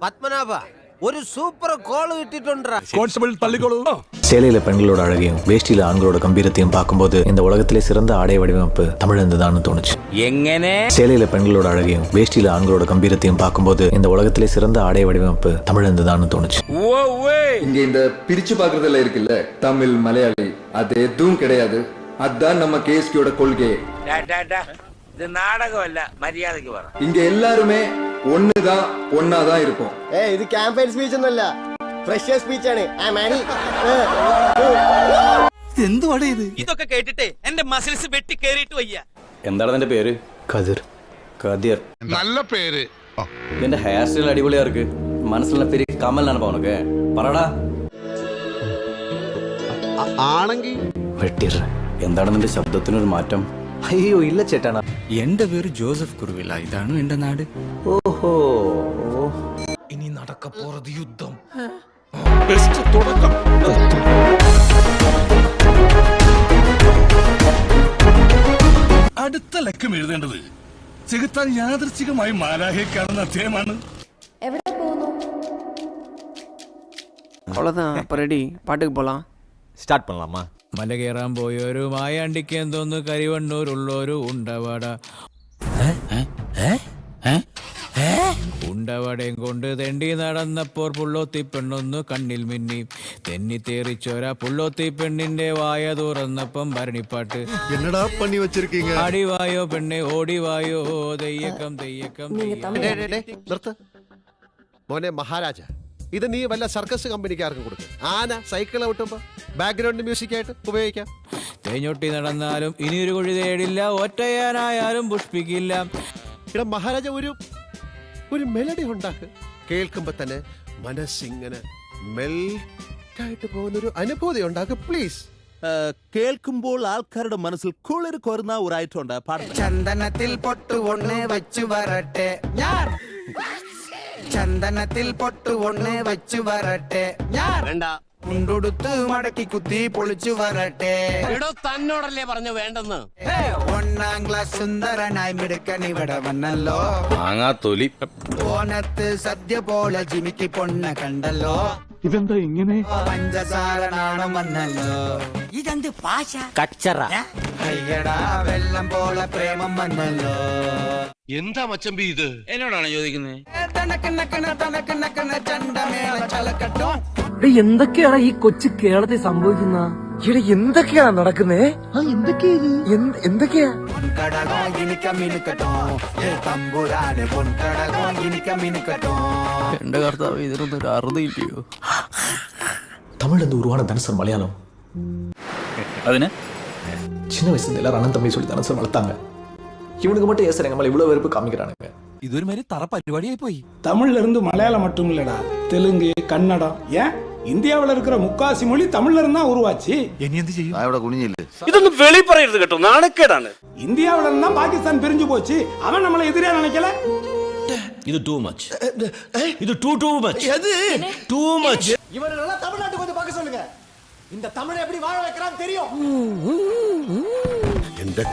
പത്മനാഭ ഒരു super call കിട്ടിട്ടുണ്ടാ constable தள்ளிக்கொள்ளு சேலையில பெண்களோட அழகையும் வேஷ்டியில ஆண்களோட கம்பீரத்தையும் பார்க்கும்போது இந்த உலகத்திலே சிறந்த ஆடை வடிவமைப்பு தமிழ் இருந்துதான்னு தோணுச்சு എങ്ങനെ சேலையில பெண்களோட அழகையும் வேஷ்டியில ஆண்களோட கம்பீரத்தையும் பார்க்கும்போது இந்த உலகத்திலே சிறந்த ஆடை வடிவமைப்பு தமிழ் இருந்துதான்னு தோணுச்சு இங்க இந்த பிரிச்சு பாக்குறதுல இருக்குல்ல தமிழ் மலையாளி அது எதுவும் கிடையாது அதான் நம்ம கேஎஸ்கியோட கொள்கை ഡാ, ഡാ, ഡാ. ഇത് നാടകമല്ല മര്യാദക്ക് പറ இங்க எல்லாருமே ஒண்ணுதான் ஒன்னாதான் இருப்போம் ഏ ഇത് ക്യാമ്പയിൻ സ്പീച്ച് ഒന്നല്ല ഫ്രഷ് സ്പീച്ച് ആണ്. ആ മാണി. എന്തുവാടേ ഇത്? ഇതൊക്കെ കേട്ടിട്ടേ എന്റെ മസിൽസ് വെട്ടി കേറിയിട്ട് വയ്യ. എന്താണ് നിന്റെ പേര്? കതിർ കതിർ നല്ല പേര്. നിന്റെ ഹെയർ സ്റ്റൈൽ അടിപൊളിയാ ഇருக்கு മനസ്സിലുള്ള പേര് കമൽ നനപ്പാ ഉനക്ക് പറടാ ആണെങ്കിൽ വെട്ടിട എന്താണ് നിന്റെ ശബ്ദത്തിനൊരു മാറ്റം? അയ്യോ ഇല്ല ചേട്ടാ. എന്റെ പേര് ജോസഫ് കുറുവില ഇതാണ് എന്റെ നാട്? ഓഹോ. ഇനി നടക്ക പോറത് യുദ്ധം. ബെസ്റ്റ് തുടക്കം. അടുത്ത ലക്കം എഴുതേണ്ടത് ചെകുത്താൻ യാദൃച്ഛികമായി മാലാഹയെ കാണുന്ന അദ്ദേഹമാണ് എവിടെ പോകുന്നു? அவ்வளோதான் இப்போ ரெடி பாட்டுக்கு போகலாம் ஸ்டார்ட் பண்ணலாமா മല കയറാൻ പോയൊരു മായാണ്ടിക്ക് എന്തോന്ന് കരിവണ്ണൂരുള്ളൊരു ഉണ്ടവട. ഉണ്ടവടയും കൊണ്ട് തെണ്ടി നടന്നപ്പോൾ പുള്ളോത്തി പെണ്ണൊന്നു കണ്ണിൽ മിന്നി. തെന്നി തേറിച്ചോര പുള്ളോത്തി പെണ്ണിന്റെ വായ തുറന്നപ്പം ഭരണിപ്പാട്ട്. എന്നടാ പണി വെച്ചിരിക്കീങ്ക അടിവായോ പെണ്ണെ ഓടിവായോ? തെയ്യക്കം തെയ്യക്കം മോനെ മഹാരാജ. ഇത് നീ വല്ല സർക്കസ് കമ്പനിക്കാർക്കും കൊടുക്കും. ആന സൈക്കിൾ ഔട്ടുമ്പോ ബാക്ക്ഗ്രൗണ്ട് മ്യൂസിക് ആയിട്ട് ഉപയോഗിക്കാം. തേഞ്ഞൊട്ടി നടന്നാലും ഇനി ഒരു കുഴി തേടില്ല. ഒറ്റയാനായാലും പുഷ്പിക്കില്ല. ഇവിടെ മഹാരാജ ഒരു ഒരു മെലഡി ഉണ്ടാക്ക്. കേൾക്കുമ്പോ തന്നെ മനസ്സിങ്ങനെ മെൽറ്റായിട്ട് പോകുന്ന ഒരു അനുഭൂതി ഉണ്ടാക്ക് പ്ലീസ് കേൾക്കുമ്പോൾ ആൾക്കാരുടെ മനസ്സിൽ കുളിർ കോരുന്ന ഒരു ഐറ്റം ഉണ്ട് പാടുന്നത് ചന്ദനത്തിൽ പൊട്ടു ഒന്ന് വെച്ചു വരട്ടെ. ഞാൻ ചന്ദനത്തിൽ പൊട്ട് ഒന്ന് വെച്ചു വരട്ടെ. ഞാൻ മുണ്ടുടുത്ത് മടക്കി കുത്തി പൊളിച്ചു വരട്ടെ. തന്നോടല്ലേ പറഞ്ഞു വേണ്ടെന്ന്. ഒന്നാം ക്ലാസ് സുന്ദരനായി മിടുക്കൻ ഇവിടെ വന്നല്ലോ. തൊലി. ഓനത്ത് സദ്യ പോലെ ജിമിക്ക് പൊണ്ണ കണ്ടല്ലോ. ഇതെന്താ ഇങ്ങനെ? പഞ്ചസാര നാണം വന്നല്ലോ. ഇതെന്ത് പാശ? കച്ചറ. അയ്യടാ വെള്ളം പോലെ പ്രേമം വന്നല്ലോ. എന്താ മച്ചമ്പി ഇത് എന്നോടാണ് ചോദിക്കുന്നത് തനക്കണക്കണ തനക്കണക്കണ ചണ്ടമേള ചലക്കട്ടോ എന്തൊക്കെയാണ് ഈ കൊച്ചു കേരളത്തിൽ സംഭവിക്കുന്ന ഇവിടെ എന്തൊക്കെയാ നടക്കുന്നേ എന്തൊക്കെയാ പൊൻകടകോ എനിക്ക് മിനുക്കട്ടോ ഏ തമ്പുരാന് പൊൻകടകോ എനിക്ക് മിനുക്കട്ടോ എന്റെ കർത്താവ് ഇതിനൊന്നും ഒരു അറുതില്ലയോ தமிழ்ல இருந்து உருவான தானே சார் மலையாளம் അതിന് சின்ன வயசுல இருந்து எல்லாரும் அண்ணன் தம்பி சொல்லி தானே சார் வளர்த்தாங்க இவனுக்கு மட்டும் ஏன் சார் எங்க மேல இவ்வளவு வெறுப்பு காமிக்கிறானுங்க ഇതൊരു മാതിരി തറ പരിപാടിയായി போய் தமிழ்ல இருந்து மலையாளம் மட்டும் இல்லடா தெலுங்கு கன்னடம் ஏன் இந்தியாவுல இருக்கிற முக்காசி மொழி தமிழ்ல இருந்தா உருவாச்சு ഇനി എന്ത് ചെയ്യും ഇതൊന്നും വെളി പറയരുത് കേട്ടോ നാണക്കേടാണ് இந்தியாவுல இருந்தா பாகிஸ்தான் பிரிஞ்சு போச்சு அவன் நம்மளை எதிரியா நினைக்கல ഇത് ടൂ മച്ച് ഇത് too too much too much இவரெல்லாம் தமிழ்நாட்டுக்கு வந்து பார்க்க சொல்லுங்க இந்த தமிழை எப்படி வாழ வைக்கிறான்னு தெரியும் എന്റെ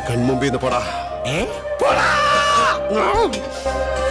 É? Pula! Não!